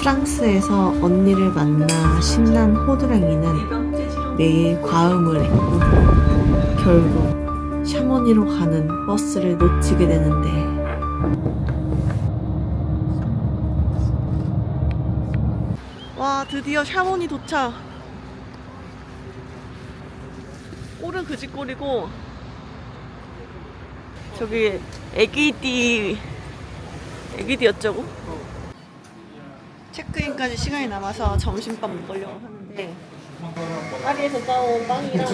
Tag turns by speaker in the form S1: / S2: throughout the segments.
S1: 프랑스에서 언니를 만나 신난 호두랑이는 매일 과음을 했고 결국 샤모니로 가는 버스를 놓치게 되는데 와 드디어 샤모니 도착 꼴은 그지꼴이고 저기 애기띠 애기띠 어쩌고? 체크인까지 시간이 남아서 점심밥 먹으려고 하는데 파리에서 싸온 빵이랑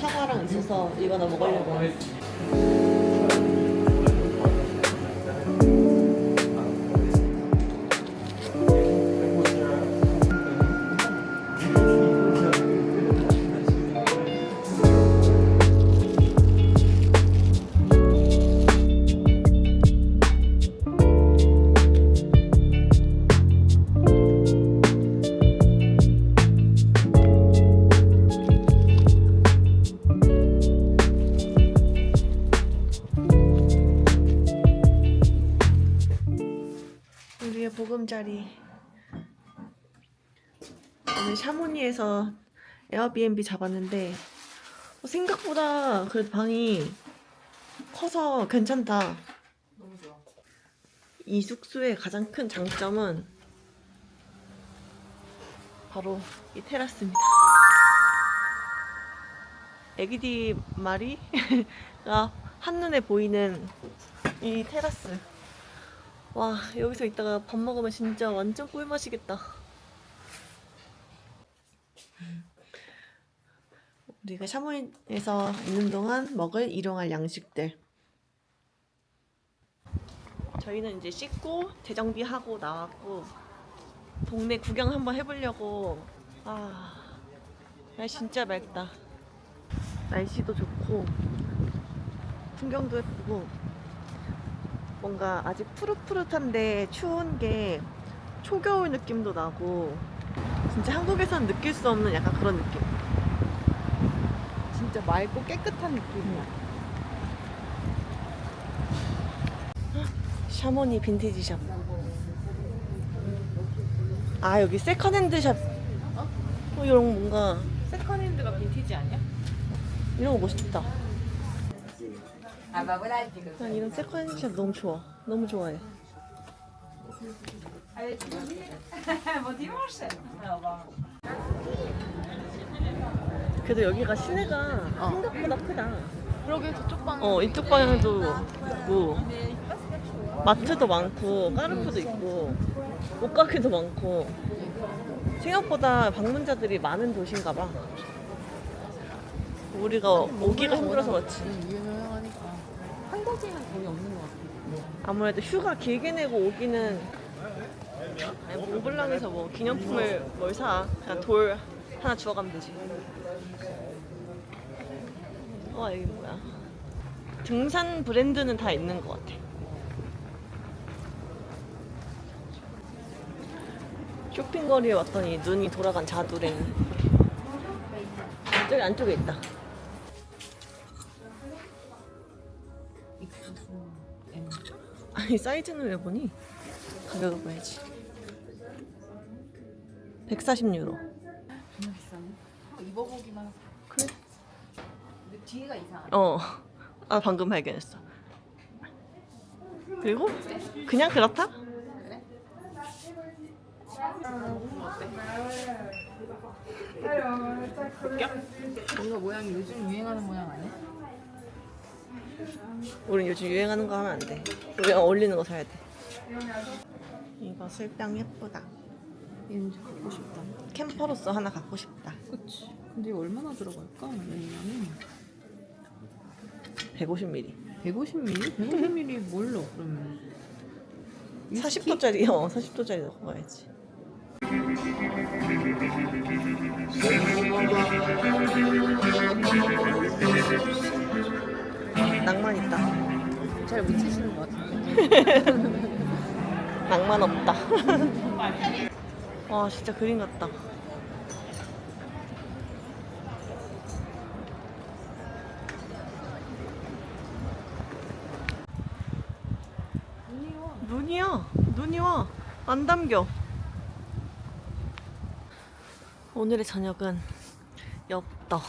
S1: 사과랑 있어서 이거 나 먹으려고 보금자리 오늘 샤모니에서 에어비앤비 잡았는데 어, 생각보다 그 방이 커서 괜찮다
S2: 너무 좋아.
S1: 이 숙소의 가장 큰 장점은 바로 이 테라스입니다. 애기디 마리가 한눈에 보이는 이 테라스. 와, 여기서 있다가 밥 먹으면 진짜 완전 꿀맛이겠다. 우리가 샤모니에서 있는 동안 먹을 일용할 양식들. 저희는 이제 씻고 재정비하고 나왔고 동네 구경 한번 해보려고 아 날씨 진짜 맑다 날씨도 좋고 풍경도 예쁘고 뭔가 아직 푸릇푸릇한데 추운 게 초겨울 느낌도 나고 진짜 한국에서는 느낄 수 없는 약간 그런 느낌
S2: 진짜 맑고 깨끗한 느낌이야.
S1: 샤모니 빈티지 샵. 아 여기 세컨핸드 샵. 어 이런 거 뭔가
S2: 세컨핸드가 빈티지 아니야?
S1: 이런 거 멋있다. 난 이런 세컨핸드 샵 너무 좋아. 너무 좋아해. 그래도 여기가 시내가 생각보다 크다.
S2: 그러게 저쪽 방.
S1: 어 이쪽 방향도 있고 마트도 많고 까르푸도 있고 옷가게도 많고 생각보다 방문자들이 많은 도시인가 봐. 우리가 오기가 힘들어서 그렇지.
S2: 한국인은 거의 없는 것 같아.
S1: 아무래도 휴가 길게 내고 오기는 아니, 몽블랑에서 뭐 기념품을 뭘 사? 그냥 돌 하나 주워가면 되지. 와 여기 뭐야? 등산 브랜드는 다 있는 것 같아. 쇼핑거리에 왔더니 눈이 돌아간 자두랭이. 저기 안쪽에 있다. 아니 사이즈는 왜 보니? 가격을 봐야지 140유로
S2: 정말 비싸네. 어, 입어보기만 하고.
S3: 근데 뒤에가 이상하네.
S1: 어. 아 방금 발견했어 그리고 그냥 그렇다?
S2: 뭔가 모양이 요즘 유행하는 모양 아니야?
S1: 우린 요즘 유행하는 거 하면 안 돼 우리 어울리는 거 사야 돼 이거 슬병 예쁘다
S2: 얘는 좀 갖고 싶다.
S1: 캠퍼로서 하나 갖고 싶다
S2: 그치. 근데 이거 얼마나 들어갈까? 왜냐면
S1: 150ml
S2: 150ml? 150ml 뭘 넣어 그러면? 위스키?
S1: 40도짜리 어 40도짜리 넣고 가야지 낭만 있다.
S2: 잘 못 치시는 것 같은데.
S1: 낭만 없다. 와 진짜 그림 같다. 눈이야 눈이 와 안 담겨. 오늘의 저녁은 엽떡.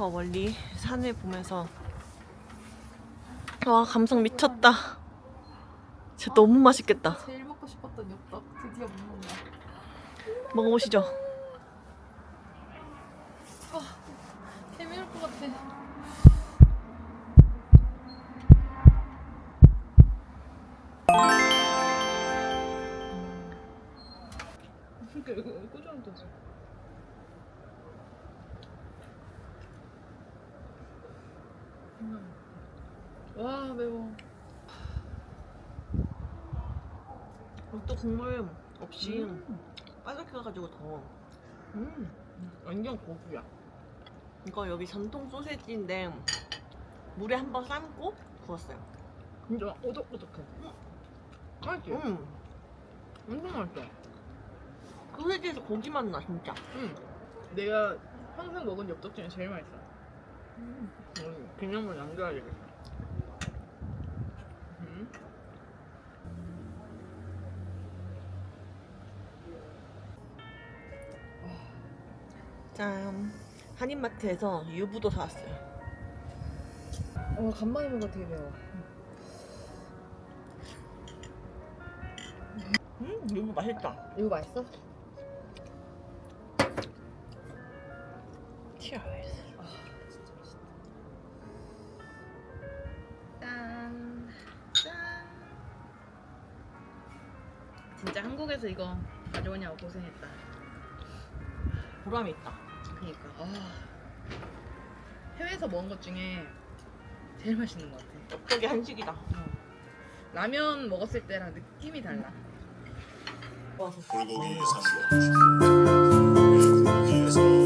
S1: 저 멀리 산을 보면서 와 감성 미쳤다. 진짜 너무 맛있겠다.
S2: 제일 먹고 싶었던 엽떡 드디어 먹는다.
S1: 먹어보시죠.
S2: 재미올 것 같아. 그러니까 이거 꾸준히 떠 지. 와 매워.
S1: 또 국물 없이 바삭해 가지고 더.
S2: 음, 완전 고기야.
S1: 이거 여기 전통 소세지인데 물에 한 번 삶고 구웠어요.
S2: 진짜 오독오독해. 맛있지?
S1: 음,
S2: 엄청 맛있어.
S1: 소세지에서 고기 맛 나 진짜.
S2: 응. 내가 항상 먹은 엽떡 중에 제일 맛있어. 음. 기념을 남겨야 되겠다. 음.
S1: 짠. 한인마트에서 유부도 사왔어요.
S2: 어, 간만에 먹어 되게 매워.
S1: 음, 유부 맛있다.
S2: 이거 맛있어? 진짜 한국에서 이거 가져오냐고 고생했다.
S1: 보람이 있다.
S2: 그니까. 아. 해외에서 먹은 것 중에 제일 맛있는 것 같아.
S1: 엽떡이 한식이다.
S2: 라면 먹었을 때랑 느낌이 달라.
S1: 와서.
S4: 불고기 3종